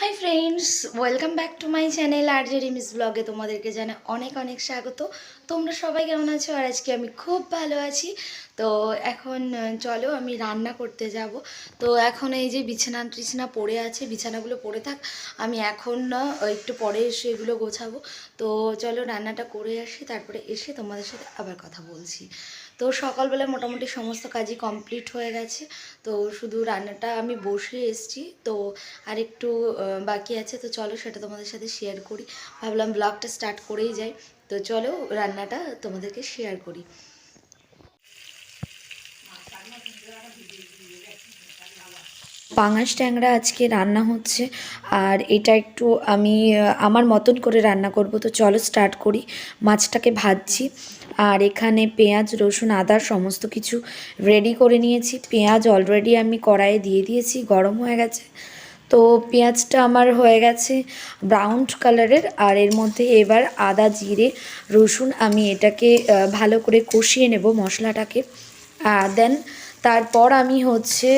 Hi friends welcome back to my channel আর জে রিমিস ব্লগে তোমাদেরকে জানা অনেক অনেক স্বাগত। তোমরা সবাই কেমন আছো? আর আজকে আমি খুব ভালো আছি। তো এখন চলো আমি রান্না করতে যাব। তো এখন এই যে বিছানা টিছানা পড়ে আছে, বিছানাগুলো পড়ে থাক। আমি এখন একটু পরে এসে এগুলো গোছাবো। তো চলো রান্নাটা করে আসি, তারপরে এসে তোমাদের সাথে আবার কথা বলছি। তো সকালবেলা মোটামুটি সমস্ত কাজই কমপ্লিট হয়ে গেছে। তো শুধু রান্নাটা আমি বসে এসেছি। তো আর একটু বাকি আছে। তো চলো সেটা তোমাদের সাথে শেয়ার করি। ভাবলাম ব্লগটা স্টার্ট করেই যাই। তো চলো রান্নাটা তোমাদেরকে শেয়ার করি। পাঙাশ ট্যাংরা আজকে রান্না হচ্ছে, আর এটা একটু আমি আমার মতন করে রান্না করব। তো চলো স্টার্ট করি। মাছটাকে ভাজছি, আর এখানে পেঁয়াজ, রসুন আদা সমস্ত কিছু রেডি করে নিয়েছি। পেঁয়াজ অলরেডি আমি কড়াইয়ে দিয়ে দিয়েছি, গরম হয়ে গেছে। তো পেঁয়াজটা আমার হয়ে গেছে ব্রাউন কালারের আর এর মধ্যে এবার আদা, জিরে, রসুন আমি এটাকে ভালো করে কষিয়ে নেব মশলাটাকে। দেন তারপর আমি হচ্ছে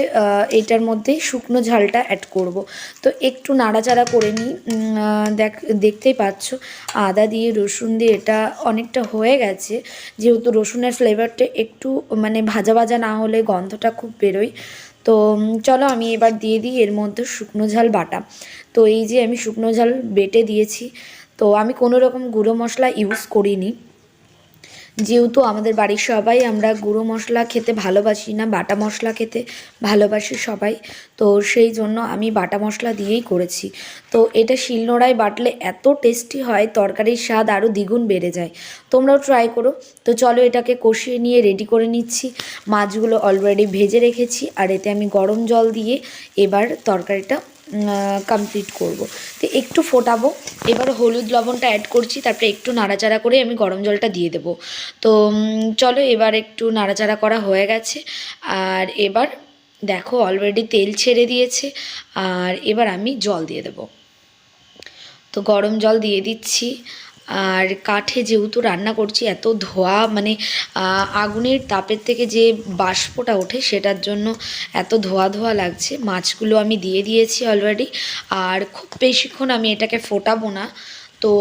এটার মধ্যে শুকনো ঝালটা অ্যাড করব। তো একটু নাড়াচাড়া করে নিই দেখ, দেখতেই পাচ্ছ, আদা দিয়ে, রসুন দিয়ে এটা অনেকটা হয়ে গেছে। যেহেতু রসুনের ফ্লেভারটা একটু মানে ভাজা ভাজা না হলে গন্ধটা খুব বেরোয়। তো চলো আমি এবার দিয়ে দিই এর মধ্যে শুকনো ঝাল বাটা। তো এই যে আমি শুকনো ঝাল বেটে দিয়েছি। তো আমি কোনো রকম গুঁড়ো মশলা ইউজ করিনি। যেহেতু আমাদের বাড়ির সবাই আমরা গুঁড়ো মশলা খেতে ভালোবাসি না, বাটা মশলা খেতে ভালোবাসি সবাই, তো সেই জন্য আমি বাটা মশলা দিয়েই করেছি। তো এটা শিলনোড়ায় বাটলে এত টেস্টি হয়, তরকারির স্বাদ আরও দ্বিগুণ বেড়ে যায়। তোমরাও ট্রাই করো। তো চলো এটাকে কষিয়ে নিয়ে রেডি করে নিচ্ছি। মাছগুলো অলরেডি ভেজে রেখেছি, আর এতে আমি গরম জল দিয়ে এবার তরকারিটা কমপ্লিট করব। তো একটু ফোটাবো, এবার হলুদ লবণটা অ্যাড করছি, তারপরে একটু নাড়াচাড়া করে আমি গরম জলটা দিয়ে দেবো। তো চলো এবার একটু নাড়াচাড়া করা হয়ে গেছে, আর এবার দেখো অলরেডি তেল ছেড়ে দিয়েছে, আর এবার আমি জল দিয়ে দেবো। তো গরম জল দিয়ে দিচ্ছি আর কাঠে যেহেতু রান্না করছি, এত ধোয়া মানে আগুনের তাপের থেকে যে বাষ্পটা ওঠে সেটার জন্য এত ধোয়া ধোয়া লাগছে। মাছগুলো আমি দিয়ে দিয়েছি অলরেডি আর খুব বেশিক্ষণ আমি এটাকে ফোটাবো না। তো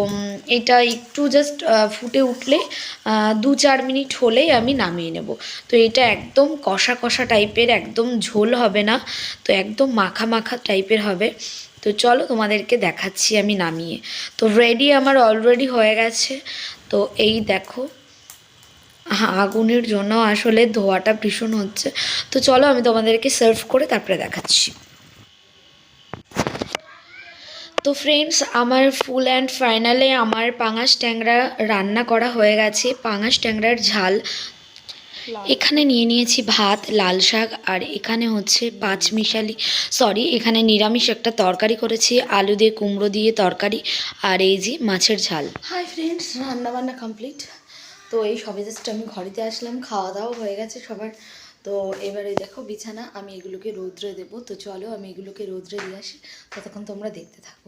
এটা একটু জাস্ট ফুটে উঠলে দু চার মিনিট হলেই আমি নামিয়ে নেব। তো এটা একদম কষা কষা টাইপের একদম ঝোল হবে না। তো একদম মাখা মাখা টাইপের হবে। তো চলো তোমাদেরকে দেখাচ্ছি আমি নামিয়ে। তো রেডি আমার অলরেডি হয়ে গেছে। তো এই দেখো আগুনের জন্য আসলে ধোয়াটা ভীষণ হচ্ছে। তো চলো আমি তোমাদেরকে সার্ভ করে তারপরে দেখাচ্ছি। তো ফ্রেন্ডস আমার ফুল অ্যান্ড ফাইনালে আমার পাঙাশ ট্যাংরা রান্না করা হয়ে গেছে। পাঙাশ ট্যাংরার ঝাল এখানে নিয়ে নিয়েছি ভাত, লাল শাক, আর এখানে হচ্ছে পাঁচ মিশালি সরি এখানে নিরামিষ একটা তরকারি করেছি, আলু দিয়ে কুমড়ো দিয়ে তরকারি, আর এই যে মাছের ঝাল। হাই ফ্রেন্ডস রান্না বান্না কমপ্লিট তো এই সবে জাস্ট আমি ঘরেতে আসলাম খাওয়া দাওয়া হয়ে গেছে সবার। তো এবারে দেখো বিছানা, আমি এগুলোকে রৌদ্রে দেবো। তো চলো আমি এগুলোকে রৌদ্রে দিয়ে আসি, ততক্ষণ তোমরা দেখতে থাকো।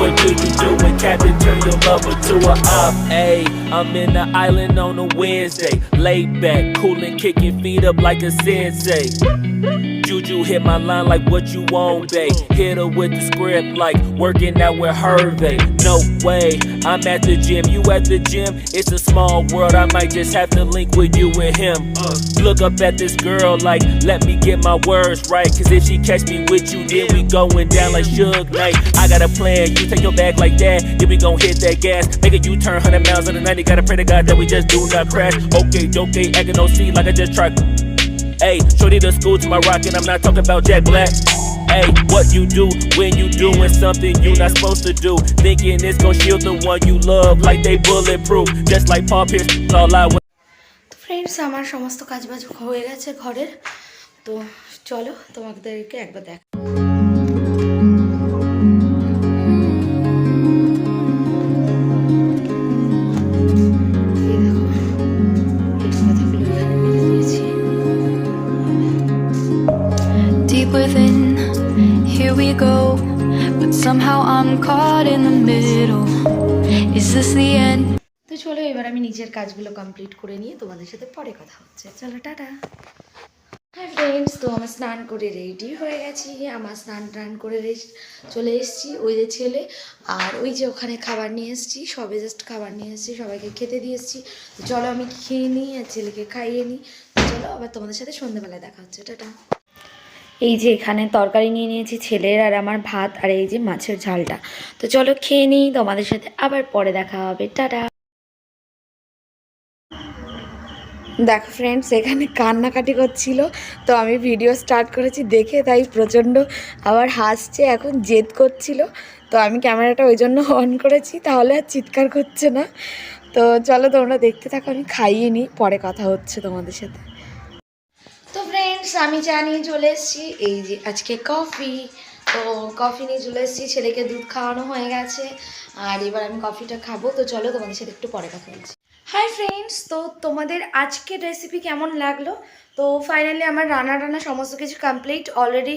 What do you do when Captain turn your lover to a op? Hey, I'm in the island on a Wednesday. Laid back, coolin', kicking feet up like a sensei. Juju hit my line like what you want, babe. Hit her with the script like working out with Hervey. No way, I'm at the gym, you at the gym. It's a small world, I might just have to link with you and him. Look up at this girl like, let me get my words right. Cause if she catch me with you, then we going down like Suge Knight. I got a plan, you take your bag like that, then we gon' hit that gas. Make a U turn 100 miles in the 90, gotta pray to God that we just do not crash. Okay, okay, acting no C like I just tried. Hey, shorty the school to my rock, and I'm not talking about Jack Black. Hey, what you do when you doing something you not supposed to do? Thinking it's gonna shield the one you love like they bulletproof. Just like Paul Pierce, all I want. Friends আমার সমস্ত কাজ বাজ হয়ে গেছে ঘরের তো চলো তোমাদেরকে একবার দেখ here we go. But somehow I'm caught in the middle. Is this the end? তো চলো, এবার আমি নিজের কাজগুলো কমপ্লিট করে নিয়ে তোমাদের সাথে পরে কথা হচ্ছে। চলো, টাটা। হাই ফ্রেন্ডস তো আমার স্নান করে রেডি হয়ে গেছি। আমার স্নান টান করে চলে এসেছি ওই যে ছেলে আর ওই যে ওখানে খাবার নিয়ে এসেছি। সবে জাস্ট খাবার নিয়ে এসেছি, সবাইকে খেতে দিয়ে এসেছি। চলো, আমি খেয়ে নিই আর ছেলেকে খাইয়ে নিই। চলো, আবার তোমাদের সাথে সন্ধ্যেবেলায় দেখা হচ্ছে। টাটা। এই যে এখানে তরকারি নিয়ে নিয়েছি ছেলের আর আমার ভাত আর এই যে মাছের ঝালটা। তো চলো খেয়ে নিই, তোমাদের সাথে আবার পরে দেখা হবে। টাটা। দেখো ফ্রেন্ডস এখানে কান্নাকাটি করছিল, তো আমি ভিডিও স্টার্ট করেছি দেখে তাই প্রচণ্ড আবার হাসছে, এখন জেদ করছিল। তো আমি ক্যামেরাটা ওই জন্য অন করেছি, তাহলে আর চিৎকার করছে না। তো চলো তোমরা দেখতে থাকো, আমি খাইয়ে নিই, পরে কথা হচ্ছে তোমাদের সাথে। আমি চা নিয়ে চলে এসেছি। এই যে আজকে কফি তো কফি নিয়ে চলে এসেছি। ছেলেকে দুধ খাওয়ানো হয়ে গেছে। আর এবার আমি কফিটা খাব। তো চলো তোমাদের সাথে একটু পরে কথা বলছি। হাই ফ্রেন্ডস তো তোমাদের আজকের রেসিপি কেমন লাগল? তো ফাইনালি আমার রান্না টান্না সমস্ত কিছু কমপ্লিট অলরেডি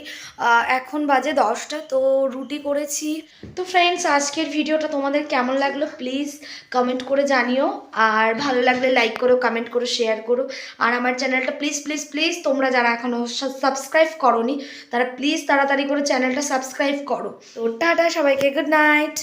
এখন বাজে দশটা, তো রুটি করেছি। তো ফ্রেন্ডস আজকের ভিডিওটা তোমাদের কেমন লাগল? প্লিজ কমেন্ট করে জানিও। আর ভালো লাগলে লাইক করো কমেন্ট করো শেয়ার করো। আর আমার চ্যানেলটা প্লিজ প্লিজ প্লিজ তোমরা যারা এখনও সাবস্ক্রাইব করোনি, তারা প্লিজ তাড়াতাড়ি করে চ্যানেলটা সাবস্ক্রাইব করো। তো টাটা সবাইকে গুড নাইট